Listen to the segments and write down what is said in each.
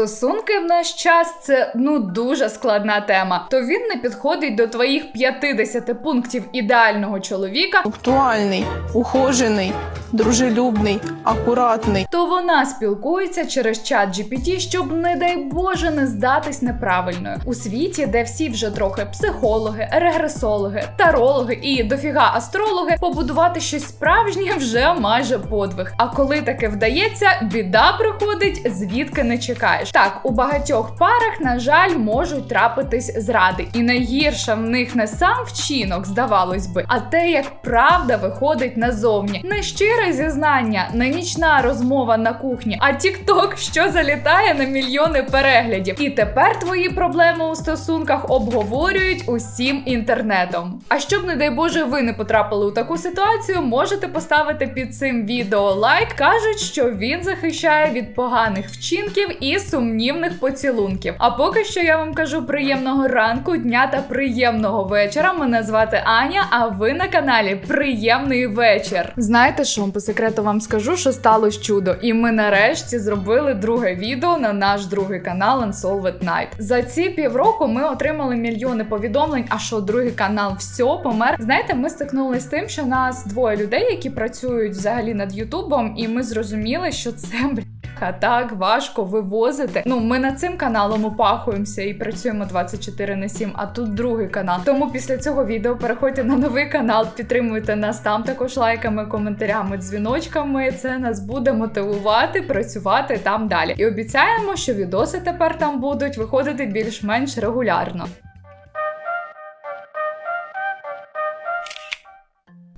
Стосунки в наш час це ну дуже складна тема. То він не підходить до твоїх 50 пунктів ідеального чоловіка, Актуальний, ухожений, дружелюбний, акуратний. то вона спілкується через чат GPT, щоб, не дай Боже, не здатись неправильною у світі, де всі вже трохи психологи, регресологи, тарологи і дофіга астрологи, побудувати щось справжнє вже майже подвиг. А коли таке вдається, біда приходить звідки не чекаєш. Так, у багатьох парах, на жаль, можуть трапитись зради, і найгірше в них не сам вчинок, здавалось би, а те, як правда виходить назовні. Не щире зізнання, не нічна розмова на кухні, а тікток, що залітає на мільйони переглядів. І тепер твої проблеми у стосунках обговорюють усім інтернетом. А щоб, не дай Боже, ви не потрапили у таку ситуацію, можете поставити під цим відео лайк. Кажуть, що він захищає від поганих вчинків і сумнівних поцілунків. А поки що я вам кажу приємного ранку, дня та приємного вечора. Мене звати Аня, а ви на каналі Приємний вечір. Знаєте, що по секрету вам скажу, що сталося чудо, і ми нарешті зробили друге відео на наш другий канал Unsolved Night. За ці півроку ми отримали мільйони повідомлень. А що другий канал все помер. Знаєте, ми стикнулися з тим, що нас двоє людей, які працюють взагалі над Ютубом, і ми зрозуміли, що це бля, а так важко вивозити. Ну, ми над цим каналом опахуємося і працюємо 24 на 7, а тут другий канал. Тому після цього відео переходьте на новий канал, підтримуйте нас там також лайками, коментарями, дзвіночками. Це нас буде мотивувати працювати там далі. І обіцяємо, що відоси тепер там будуть виходити більш-менш регулярно.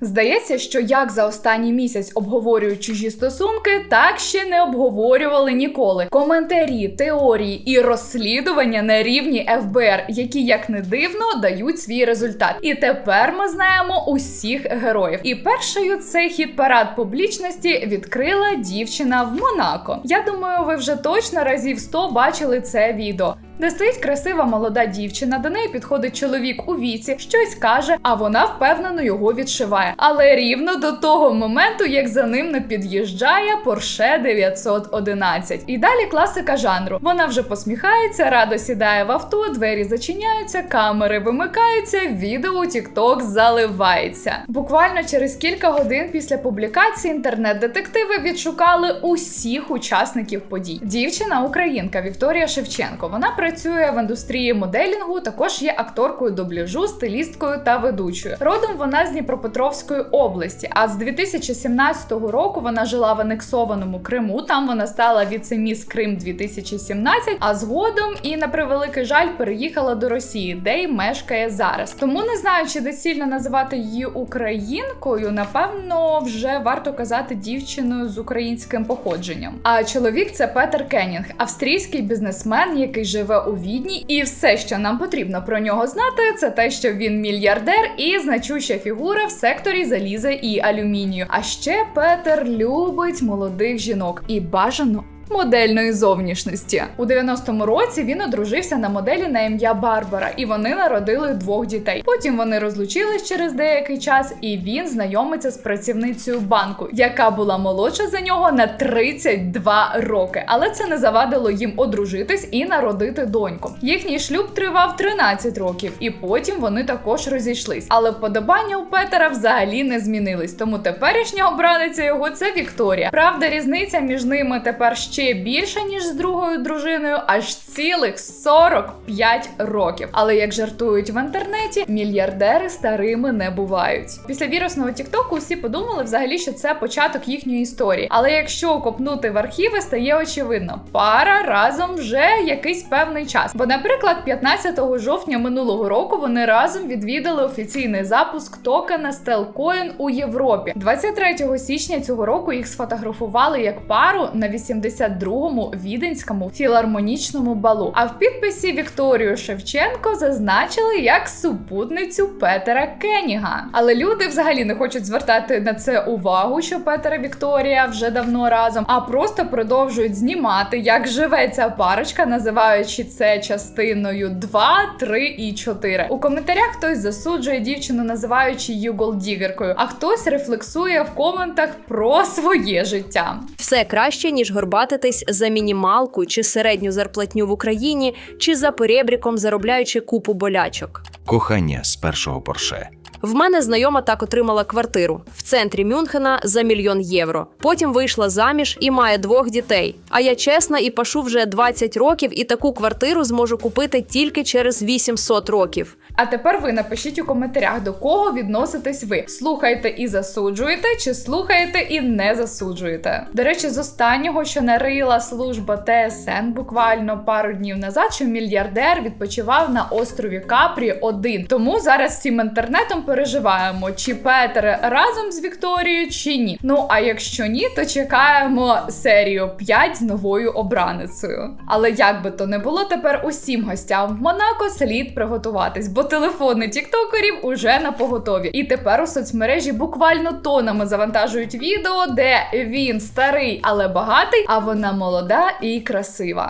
Здається, що як за останній місяць обговорюють чужі стосунки, так ще не обговорювали ніколи. Коментарі, теорії і розслідування на рівні ФБР, які, як не дивно, дають свій результат. І тепер ми знаємо усіх героїв. І першою цей хід парад публічності відкрила дівчина в Монако. Я думаю, ви вже точно разів 100 бачили це відео. Де стоїть красива молода дівчина, до неї підходить чоловік у віці, щось каже, а вона впевнено його відшиває. Але рівно до того моменту, як за ним не під'їжджає Porsche 911. І далі класика жанру. Вона вже посміхається, радо сідає в авто, двері зачиняються, камери вимикаються, відео у TikTok заливається. Буквально через кілька годин після публікації інтернет-детективи відшукали усіх учасників подій. Дівчина українка Вікторія Шевченко. Вона працює в індустрії моделінгу, також є акторкою дубляжу, стилісткою та ведучою. Родом вона з Дніпропетровської області. А з 2017 року вона жила в анексованому Криму. Там вона стала віце-міс Крим 2017, а згодом і на превеликий жаль переїхала до Росії, де й мешкає зараз. Тому не знаю, чи доцільно називати її українкою. Напевно, вже варто казати дівчиною з українським походженням. А чоловік це Петер Кеннінг, австрійський бізнесмен, який живе у Відні, і все, що нам потрібно про нього знати, це те, що він мільярдер і значуща фігура в секторі заліза і алюмінію. А ще Петер любить молодих жінок і бажано. Модельної зовнішності у 90-му році він одружився на моделі на ім'я Барбара, і вони народили двох дітей. Потім вони розлучились через деякий час, і він знайомиться з працівницею банку, яка була молодша за нього на 32 роки. Але це не завадило їм одружитись і народити доньку. Їхній шлюб тривав 13 років, і потім вони також розійшлись. Але вподобання у Петера взагалі не змінились. Тому теперішня обраниця його це Вікторія. Правда, різниця між ними тепер ще більша ніж з другою дружиною, аж цілих 45 років. Але як жартують в інтернеті, мільярдери старими не бувають. Після вірусного Тіктоку всі подумали взагалі, що це початок їхньої історії. Але якщо копнути в архіви, стає очевидно, пара разом вже якийсь певний час. Бо, наприклад, 15 жовтня минулого року вони разом відвідали офіційний запуск токена Stelcoin у Європі. 23 січня цього року їх сфотографували як пару на 82-му віденському філармонічному балу. А в підписі Вікторію Шевченко зазначили як супутницю Петера Кеніга. Але люди взагалі не хочуть звертати на це увагу, що Петер і Вікторія вже давно разом, а просто продовжують знімати, як живе ця парочка, називаючи це частиною 2, 3 і 4. У коментарях хтось засуджує дівчину, називаючи її голдігеркою, а хтось рефлексує в коментах про своє життя. Все краще, ніж горбатий хватитись за мінімалку чи середню зарплатню в Україні, чи за перебріком, заробляючи купу болячок. Кохання з першого порше. В мене знайома так отримала квартиру в центрі Мюнхена за мільйон євро. Потім вийшла заміж і має двох дітей. А я чесна і пашу вже 20 років, і таку квартиру зможу купити тільки через 800 років. А тепер ви напишіть у коментарях, до кого відноситесь ви. Слухаєте і засуджуєте, чи слухаєте і не засуджуєте. До речі, з останнього, що нарила служба ТСН буквально пару днів назад, що мільярдер відпочивав на острові Капрі один. Тому зараз всім інтернетом переживаємо, чи Петер разом з Вікторією, чи ні. Ну а якщо ні, то чекаємо серію 5 з новою обраницею. Але як би то не було, тепер усім гостям в Монако слід приготуватись, бо телефони тіктокерів уже на поготові. І тепер у соцмережі буквально тонами завантажують відео, де він старий, але багатий, а вона молода і красива.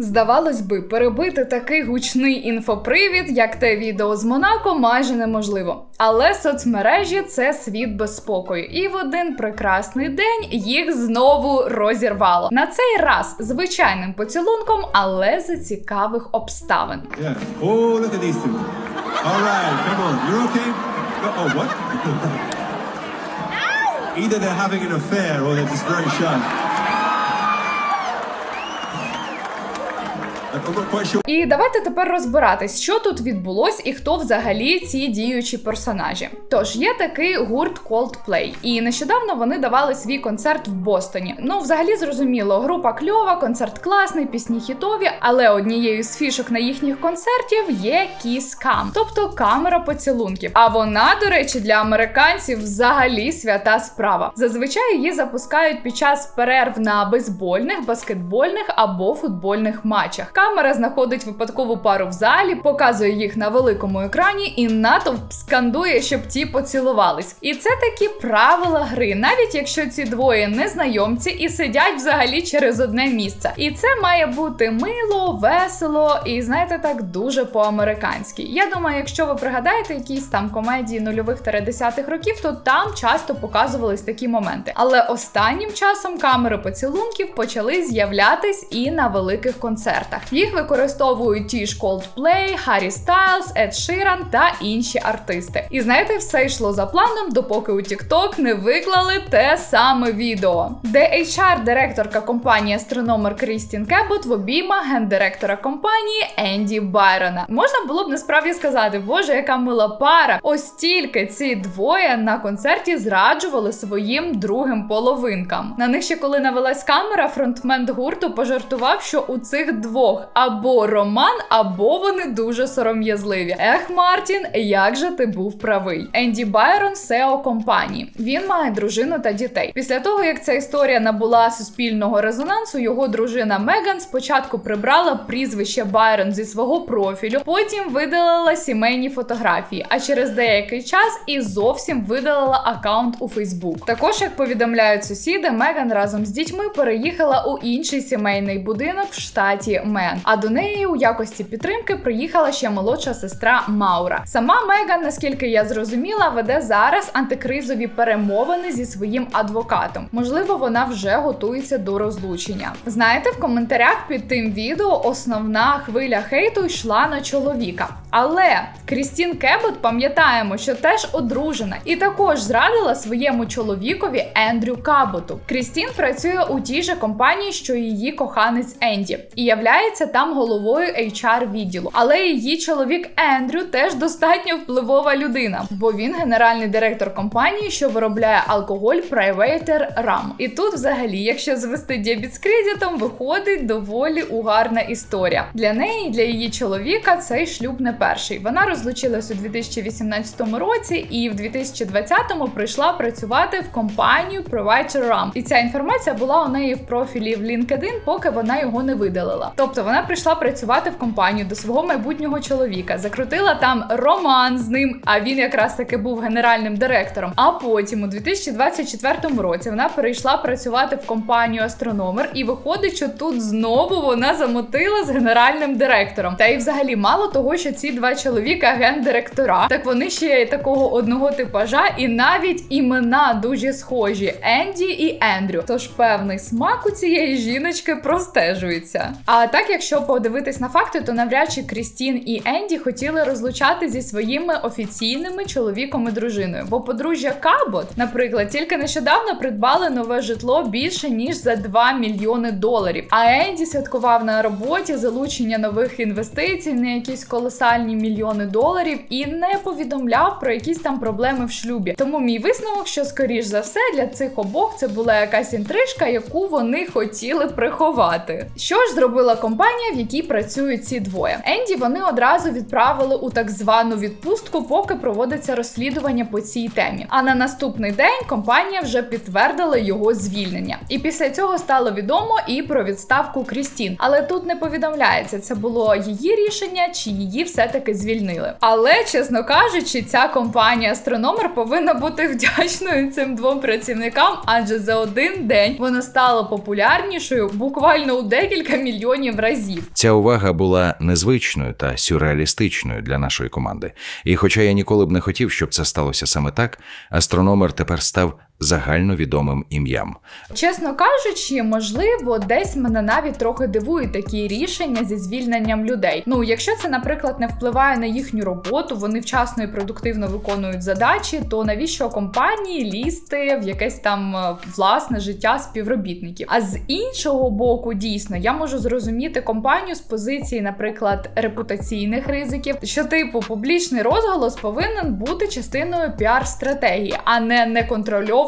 Здавалось би, перебити такий гучний інфопривід, як те відео з Монако, майже неможливо. Але соцмережі це світ без спокою. І в один прекрасний день їх знову розірвало. На цей раз звичайним поцілунком, але за цікавих обставин. Yeah. Oh, look at these two. Okay? Oh? Either they're having an affair or they're just very shy. І давайте тепер розбиратись, що тут відбулось і хто взагалі ці діючі персонажі. Тож є такий гурт Coldplay, і нещодавно вони давали свій концерт в Бостоні. Ну, взагалі зрозуміло, група кльова, концерт класний, пісні хітові, але однією з фішок на їхніх концертів є Cam, тобто камера поцілунків. А вона, до речі, для американців взагалі свята справа. Зазвичай її запускають під час перерв на бейсбольних, баскетбольних або футбольних матчах. Камера знаходить випадкову пару в залі, показує їх на великому екрані, і натовп скандує, щоб ті поцілувались. І це такі правила гри, навіть якщо ці двоє незнайомці і сидять взагалі через одне місце. І це має бути мило, весело і знаєте так дуже по-американськи. Я думаю, якщо ви пригадаєте якісь там комедії нульових та десятих років, то там часто показувались такі моменти. Але останнім часом камери поцілунків почали з'являтись і на великих концертах. Їх використовують ті ж Coldplay, Harry Styles, Ed Sheeran та інші артисти. І знаєте, все йшло за планом, допоки у TikTok не виклали те саме відео, де HR-директорка компанії астрономер Крістін Кебот в обіймах гендиректора компанії Енді Байрона. Можна було б насправді сказати, боже, яка мила пара. Ось тільки ці двоє на концерті зраджували своїм другим половинкам. На них ще коли навелась камера, фронтмен гурту пожартував, що у цих двох або роман, або вони дуже сором'язливі. Ех, Мартін, як же ти був правий? Енді Байрон SEO компанії. Він має дружину та дітей. Після того, як ця історія набула суспільного резонансу, його дружина Меган спочатку прибрала прізвище Байрон зі свого профілю, потім видалила сімейні фотографії. А через деякий час і зовсім видалила аккаунт у Фейсбук. Також, як повідомляють сусіди, Меган разом з дітьми переїхала у інший сімейний будинок в штаті Мен. А до неї у якості підтримки приїхала ще молодша сестра Маура. Сама Меган, наскільки я зрозуміла, веде зараз антикризові перемовини зі своїм адвокатом. Можливо, вона вже готується до розлучення. Знаєте, в коментарях під тим відео основна хвиля хейту йшла на чоловіка. Але Крістін Кебот пам'ятаємо, що теж одружена і також зрадила своєму чоловікові Ендрю Каботу. Крістін працює у тій же компанії, що її коханець Енді, і являється там головою HR відділу. Але її чоловік Ендрю теж достатньо впливова людина, бо він генеральний директор компанії, що виробляє алкоголь Privater Ram. І тут, взагалі, якщо звести дебіт з кредитом, виходить доволі угарна історія. Для неї для її чоловіка цей шлюб не перший. Вона розлучилась у 2018 році і в 2020-му прийшла працювати в компанію Privater Ram. І ця інформація була у неї в профілі в LinkedIn, поки вона його не видалила. Тобто вона прийшла працювати в компанію до свого майбутнього чоловіка, закрутила там роман з ним. А він якраз таки був генеральним директором. А потім, у 2024 році, вона перейшла працювати в компанію Астрономер, і виходить, що тут знову вона замотила з генеральним директором. Та й взагалі мало того, що ці два чоловіка гендиректора, так вони ще й такого одного типажа, і навіть імена дуже схожі: Енді і Ендрю. Тож певний смак у цієї жіночки простежується. А так, якщо подивитись на факти, то навряд чи Крістін і Енді хотіли розлучати зі своїми офіційними чоловіком і дружиною. Бо подружжя Кабот, наприклад, тільки нещодавно придбали нове житло більше ніж за 2 мільйони доларів. А Енді святкував на роботі залучення нових інвестицій на якісь колосальні мільйони доларів і не повідомляв про якісь там проблеми в шлюбі. Тому мій висновок, що скоріш за все для цих обох це була якась інтрижка, яку вони хотіли приховати. Що ж зробила компанія, в якій працюють ці двоє? Енді вони одразу відправили у так звану відпустку, поки проводиться розслідування по цій темі. А на наступний день компанія вже підтвердила його звільнення. І після цього стало відомо і про відставку Крістін. Але тут не повідомляється, це було її рішення чи її все-таки звільнили. Але чесно кажучи, ця компанія Астрономер повинна бути вдячною цим двом працівникам, адже за один день вона стала популярнішою буквально у декілька мільйонів разів. Ця увага була незвичною та сюрреалістичною для нашої команди. І хоча я ніколи б не хотів, щоб це сталося саме так, астрономер тепер став загальновідомим ім'ям. Чесно кажучи, можливо, десь мене навіть трохи дивують такі рішення зі звільненням людей. Ну, якщо це, наприклад, не впливає на їхню роботу, вони вчасно і продуктивно виконують задачі, то навіщо компанії лізти в якесь там е, власне життя співробітників? А з іншого боку, дійсно, я можу зрозуміти компанію з позиції, наприклад, репутаційних ризиків, що типу публічний розголос повинен бути частиною піар-стратегії, а не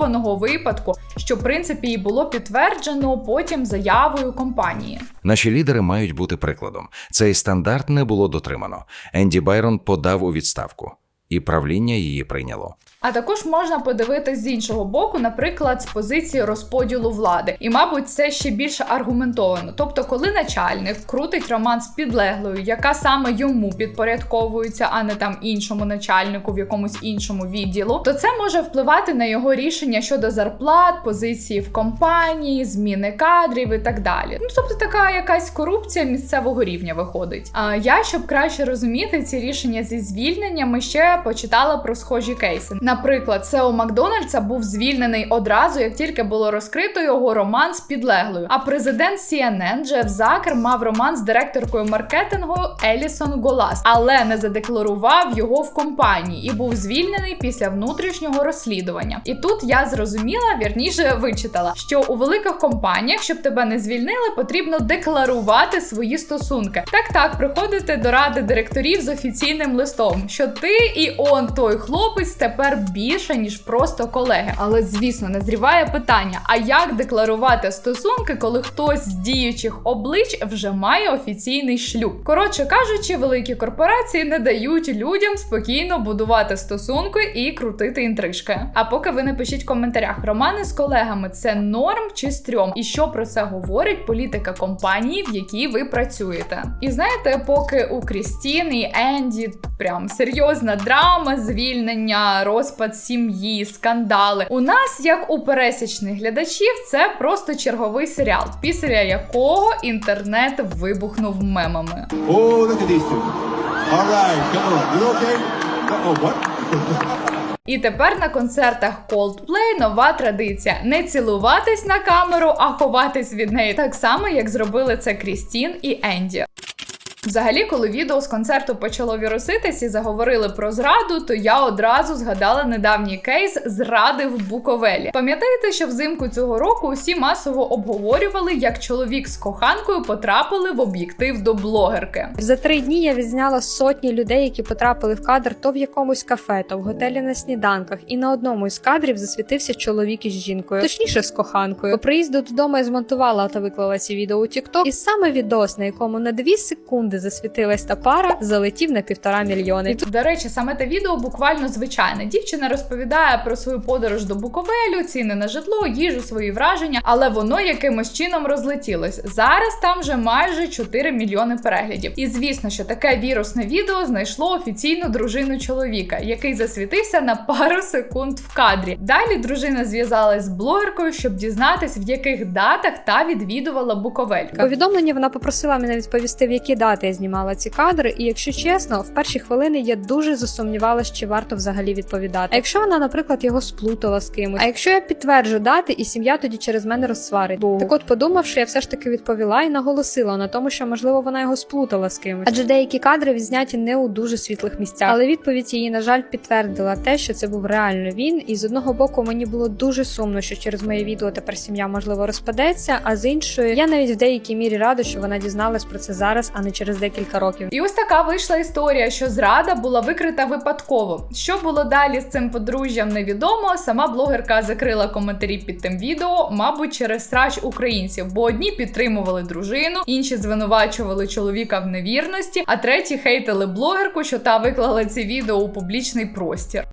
неконтрольованого випадку, що в принципі і було підтверджено потім заявою компанії. Наші лідери мають бути прикладом. Цей стандарт не було дотримано. Енді Байрон подав у відставку, і правління її прийняло. А також можна подивитись з іншого боку, наприклад, з позиції розподілу влади. І, мабуть, це ще більше аргументовано. Тобто, коли начальник крутить роман з підлеглою, яка саме йому підпорядковується, а не там іншому начальнику в якомусь іншому відділу, то це може впливати на його рішення щодо зарплат, позиції в компанії, зміни кадрів і так далі. Ну тобто, така якась корупція місцевого рівня виходить. А я, щоб краще розуміти ці рішення зі звільненнями, ще почитала про схожі кейси. Наприклад, Сео Макдональдса був звільнений одразу, як тільки було розкрито його роман з підлеглою. А президент CNN Джеф Закер мав роман з директоркою маркетингу Елісон Голас, але не задекларував його в компанії і був звільнений після внутрішнього розслідування. І тут я зрозуміла, вірніше вичитала, що у великих компаніях, щоб тебе не звільнили, потрібно декларувати свої стосунки. Так, так, приходити до ради директорів з офіційним листом, що ти і он той хлопець тепер більше ніж просто колеги. Але звісно, назріває питання: а як декларувати стосунки, коли хтось з діючих облич вже має офіційний шлюб? Коротше кажучи, великі корпорації не дають людям спокійно будувати стосунки і крутити інтрижки. А поки ви напишіть в коментарях, романи з колегами це норм чи стрьом, і що про це говорить політика компанії, в якій ви працюєте. І знаєте, поки у Крістін і Енді прям серйозна драма, звільнення, розпад сім'ї, скандали. У нас, як у пересічних глядачів, це просто черговий серіал, після якого інтернет вибухнув мемами. Look at these two. All right, come on. You okay? Oh, what? І тепер на концертах Coldplay нова традиція: не цілуватись на камеру, а ховатись від неї, так само як зробили це Крістін і Енді. Взагалі, коли відео з концерту почало віруситись і заговорили про зраду, то я одразу згадала недавній кейс зради в Буковелі. Пам'ятаєте, що взимку цього року усі масово обговорювали, як чоловік з коханкою потрапили в об'єктив до блогерки. За три дні я відзняла сотні людей, які потрапили в кадр то в якомусь кафе, то в готелі на сніданках. І на одному із кадрів засвітився чоловік із жінкою, точніше з коханкою. По приїзду додому я змонтувала та виклала ці відео у TikTok. І саме відос, на якому на дві секунди секунди засвітилась та пара, залетів на півтора мільйони. І тут, до речі, саме те відео буквально звичайне. Дівчина розповідає про свою подорож до Буковелю, ціни на житло, їжу, свої враження, але воно якимось чином розлетілось. Зараз там вже майже 4 мільйони переглядів. І звісно, що таке вірусне відео знайшло офіційну дружину чоловіка, який засвітився на пару секунд в кадрі. Далі дружина зв'язалась з блогеркою, щоб дізнатись, в яких датах та відвідувала Буковель. В повідомленні вона попросила мене відповісти, в які дати я знімала ці кадри, і якщо чесно, в перші хвилини я дуже засумнівалася, чи варто взагалі відповідати. А якщо вона, наприклад, його сплутала з кимось, а якщо я підтверджу дати, і сім'я тоді через мене розсварить. Так от, подумавши, я все ж таки відповіла і наголосила на тому, що можливо вона його сплутала з кимось. Адже деякі кадри відзняті не у дуже світлих місцях. Але відповідь її, на жаль, підтвердила те, що це був реально він. І з одного боку мені було дуже сумно, що через моє відео тепер сім'я можливо розпадеться. А з іншої, я навіть в деякій мірі рада, що вона дізналась про це зараз, а не через декілька років. І ось така вийшла історія, що зрада була викрита випадково. Що було далі з цим подружжям, невідомо. Сама блогерка закрила коментарі під тим відео, мабуть, через срач українців, бо одні підтримували дружину, інші звинувачували чоловіка в невірності, а треті хейтили блогерку, що та виклала ці відео у публічний простір.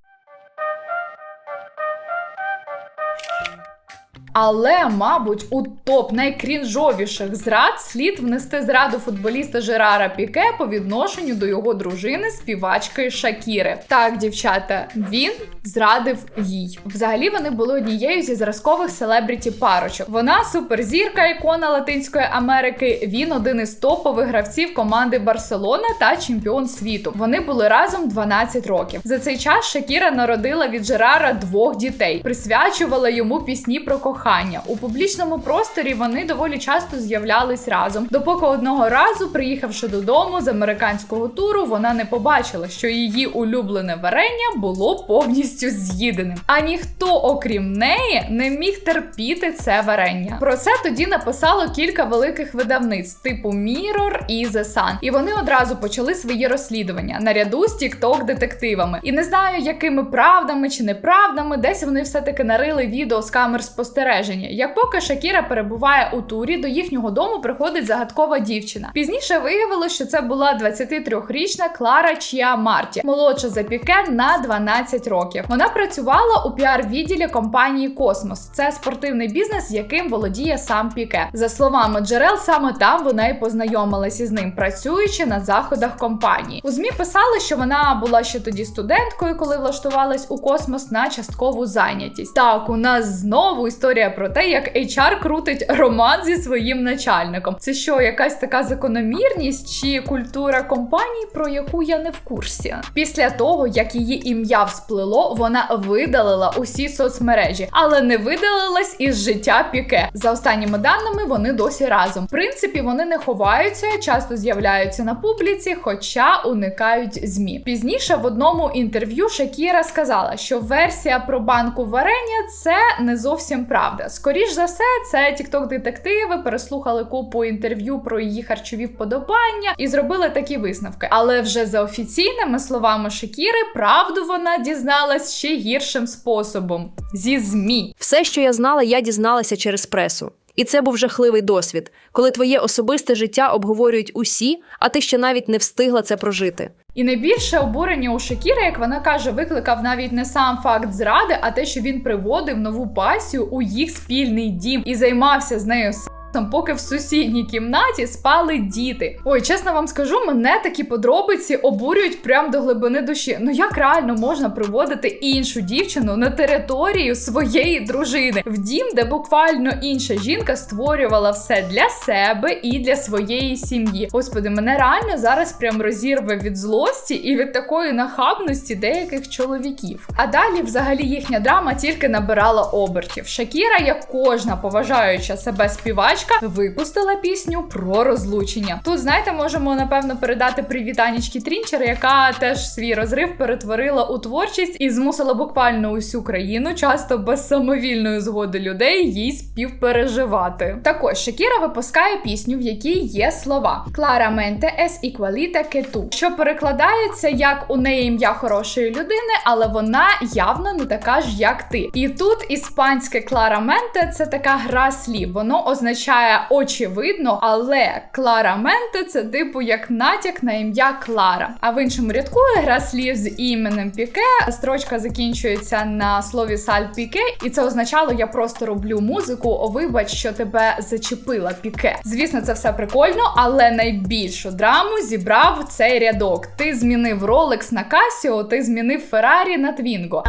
Але, мабуть, у топ найкрінжовіших зрад слід внести зраду футболіста Жерара Піке по відношенню до його дружини, співачки Шакіри. Так, дівчата, він зрадив їй. Взагалі вони були однією зі зразкових селебріті парочок. Вона суперзірка, ікона Латинської Америки. Він один із топових гравців команди Барселона та чемпіон світу. Вони були разом 12 років. За цей час Шакіра народила від Жерара двох дітей, присвячувала йому пісні про кохання. У публічному просторі вони доволі часто з'являлись разом. Допоки одного разу, приїхавши додому з американського туру, вона не побачила, що її улюблене варення було повністю з'їденим. А ніхто, окрім неї, не міг терпіти це варення. Про це тоді написало кілька великих видавництв, типу Mirror і The Sun. І вони одразу почали свої розслідування наряду з тікток детективами. І не знаю, якими правдами чи неправдами, десь вони все-таки нарили відео з камер спостереження. Як поки Шакіра перебуває у турі, до їхнього дому приходить загадкова дівчина. Пізніше виявилось, що це була 23-річна Клара Чіа Марті, молодша за Піке на 12 років. Вона працювала у піар-відділі компанії Космос. Це спортивний бізнес, яким володіє сам Піке. За словами джерел, саме там вона і познайомилася з ним, працюючи на заходах компанії. У змі писали, що вона була ще тоді студенткою, коли влаштувалась у космос на часткову зайнятість. Так, у нас знову історія про те, як HR крутить роман зі своїм начальником. Це що, якась така закономірність чи культура компанії, про яку я не в курсі? Після того, як її ім'я всплило, вона видалила усі соцмережі, але не видалилась із життя Піке. За останніми даними, вони досі разом. В принципі, вони не ховаються, часто з'являються на публіці, хоча уникають змі. Пізніше в одному інтерв'ю Шакіра сказала, що версія про банку варення це не зовсім правда. Скоріш за все, це тікток детективи переслухали купу інтерв'ю про її харчові вподобання і зробили такі висновки. Але вже за офіційними словами Шакіри, правду вона дізналась ще гіршим способом зі змі. Все, що я знала, я дізналася через пресу. І це був жахливий досвід, коли твоє особисте життя обговорюють усі, а ти ще навіть не встигла це прожити. І найбільше обурення у Шакіра, як вона каже, викликав навіть не сам факт зради, а те, що він приводив нову пасію у їх спільний дім і займався з нею сексом, поки в сусідній кімнаті спали діти. Ой, чесно вам скажу, мене такі подробиці обурюють прям до глибини душі. Ну як реально можна приводити іншу дівчину на територію своєї дружини в дім, де буквально інша жінка створювала все для себе і для своєї сім'ї? Господи, мене реально зараз прям розірве від злості і від такої нахабності деяких чоловіків. А далі, взагалі, їхня драма тільки набирала обертів. Шакіра, як кожна поважаюча себе співачка, випустила пісню про розлучення. Тут, знаєте, можемо напевно передати привіт Анічки Трінчер, яка теж свій розрив перетворила у творчість і змусила буквально усю країну, часто без самовільної згоди людей, їй співпереживати. Також Шакіра випускає пісню, в якій є слова Claramente es igualita que tú, що перекладається як у неї ім'я хорошої людини, але вона явно не така ж, як ти. І тут іспанське Claramente – це така гра слів. Воно означає виглядає очевидно, але Клараменте це типу як натяк на ім'я Клара. А в іншому рядку гра слів з іменем Піке. Строчка закінчується на слові саль Піке, і це означало я просто роблю музику. О, вибач, що тебе зачепила Піке. Звісно, це все прикольно, але найбільшу драму зібрав цей рядок. Ти змінив Rolex на Casio, ти змінив Ferrari на Twingo.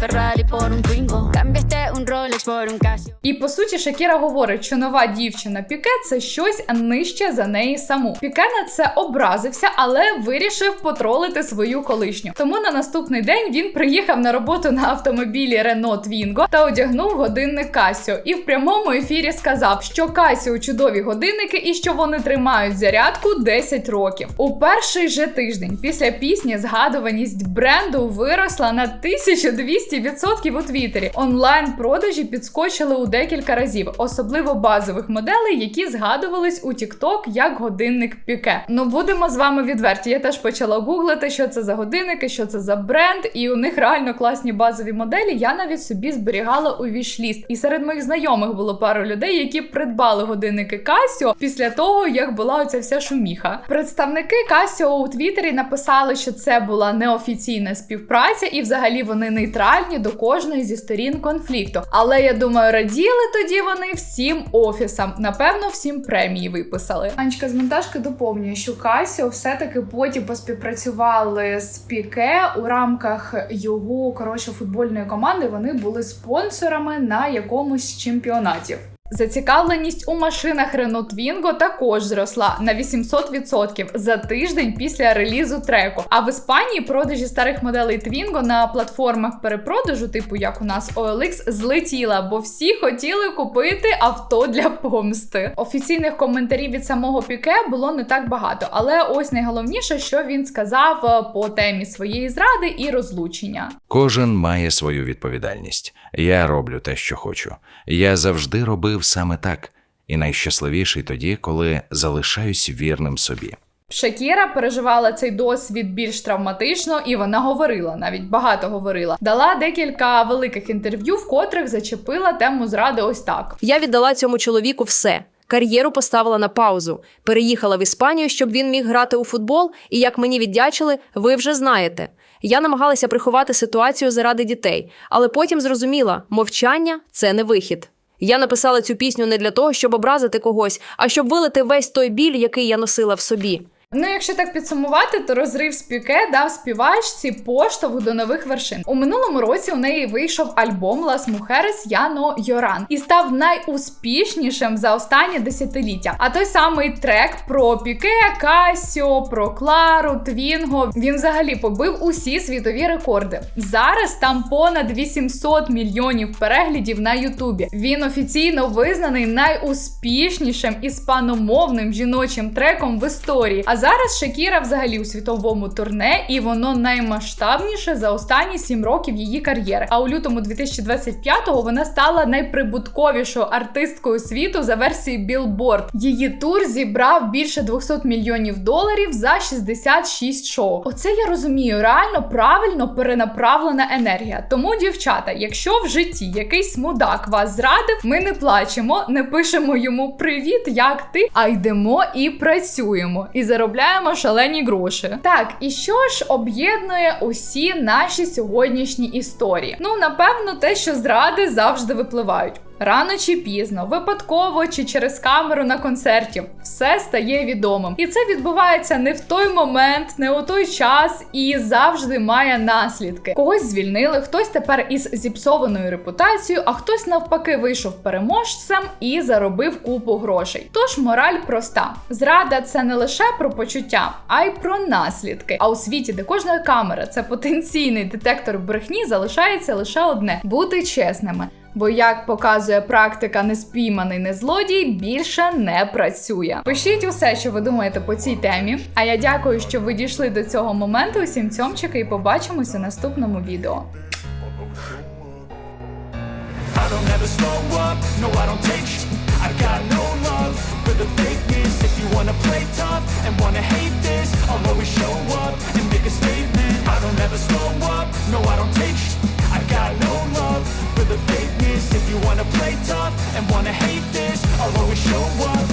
Ferrari por un Twingo. Un Rolex por un Casio. І по суті, Шакіра говорить, що нова дівчина Піке це щось нижче за неї саму. Піке на це образився, але вирішив потролити свою колишню. Тому на наступний день він приїхав на роботу на автомобілі Renault Twingo та одягнув годинник Casio. І в прямому ефірі сказав, що Casio чудові годинники і що вони тримають зарядку 10 років. У перший же тиждень після пісні згадуваність бренду виросла на 1200% у Твіттері. Онлайн продажі підскочили у декілька разів, особливо базових моделей, які згадувались у TikTok як годинник Піке. Ну будемо з вами відверті. Я теж почала гуглити, що це за годинники, що це за бренд, і у них реально класні базові моделі. Я навіть собі зберігала у вішліст. І серед моїх знайомих було пару людей, які придбали годинники Casio після того, як була оця вся шуміха. Представники Casio у Твіттері написали, що це була неофіційна співпраця, і взагалі вони нейтральні до кожної зі сторін конфлікту. Але я думаю, раділи тоді вони всім офісам. Напевно, всім премії виписали. Анечка з монтажки доповнює, що Касіо все-таки потім поспівпрацювали з Піке у рамках його коротше футбольної команди. Вони були спонсорами на якомусь чемпіонатів. Зацікавленість у машинах Renault Twingo також зросла на 800% за тиждень після релізу треку. А в Іспанії продажі старих моделей Twingo на платформах перепродажу, типу як у нас OLX, злетіла, бо всі хотіли купити авто для помсти. Офіційних коментарів від самого Піке було не так багато, але ось найголовніше, що він сказав е, по темі своєї зради і розлучення. Кожен має свою відповідальність. Я роблю те, що хочу. Я завжди робив саме так, і найщасливіший тоді, коли залишаюсь вірним собі. Шакіра переживала цей досвід більш травматично, і вона говорила, навіть багато говорила. Дала декілька великих інтерв'ю, в котрих зачепила тему зради ось так. Я віддала цьому чоловіку все. Кар'єру поставила на паузу, переїхала в Іспанію, щоб він міг грати у футбол, і як мені віддячили, ви вже знаєте. Я намагалася приховати ситуацію заради дітей, але потім зрозуміла, мовчання це не вихід. Я написала цю пісню не для того, щоб образити когось, а щоб вилити весь той біль, який я носила в собі. Ну, якщо так підсумувати, то розрив з Піке дав співачці поштовх до нових вершин. У минулому році у неї вийшов альбом Las Mujeres Яно Йоран і став найуспішнішим за останнє десятиліття. А той самий трек про Піке, Касіо, про Клару, Твінго він взагалі побив усі світові рекорди. Зараз там понад 800 мільйонів переглядів на Ютубі. Він офіційно визнаний найуспішнішим іспаномовним жіночим треком в історії. А зараз Шакіра взагалі у світовому турне, і воно наймасштабніше за останні 7 років її кар'єри. А у лютому 2025-го вона стала найприбутковішою артисткою світу за версією Billboard. Її тур зібрав більше 200 мільйонів доларів за 66 шоу. Оце я розумію, реально правильно перенаправлена енергія. Тому, дівчата, якщо в житті якийсь мудак вас зрадив, ми не плачемо, не пишемо йому привіт, як ти, а йдемо і працюємо. І заробляємо шалені гроші. Так, і що ж об'єднує усі наші сьогоднішні історії? Ну, напевно, те, що зради завжди випливають. Рано чи пізно, випадково чи через камеру на концерті, все стає відомим. І це відбувається не в той момент, не у той час і завжди має наслідки. Когось звільнили, хтось тепер із зіпсованою репутацією, а хтось навпаки вийшов переможцем і заробив купу грошей. Тож мораль проста: зрада це не лише про почуття, а й про наслідки. А у світі, де кожна камера це потенційний детектор брехні, залишається лише одне бути чесними. Бо, як показує практика, неспійманий не злодій більше не працює. Пишіть усе, що ви думаєте по цій темі. А я дякую, що ви дійшли до цього моменту. Усім цьомчики, і побачимося в наступному відео. Wanna play tough and wanna hate this I'll always show up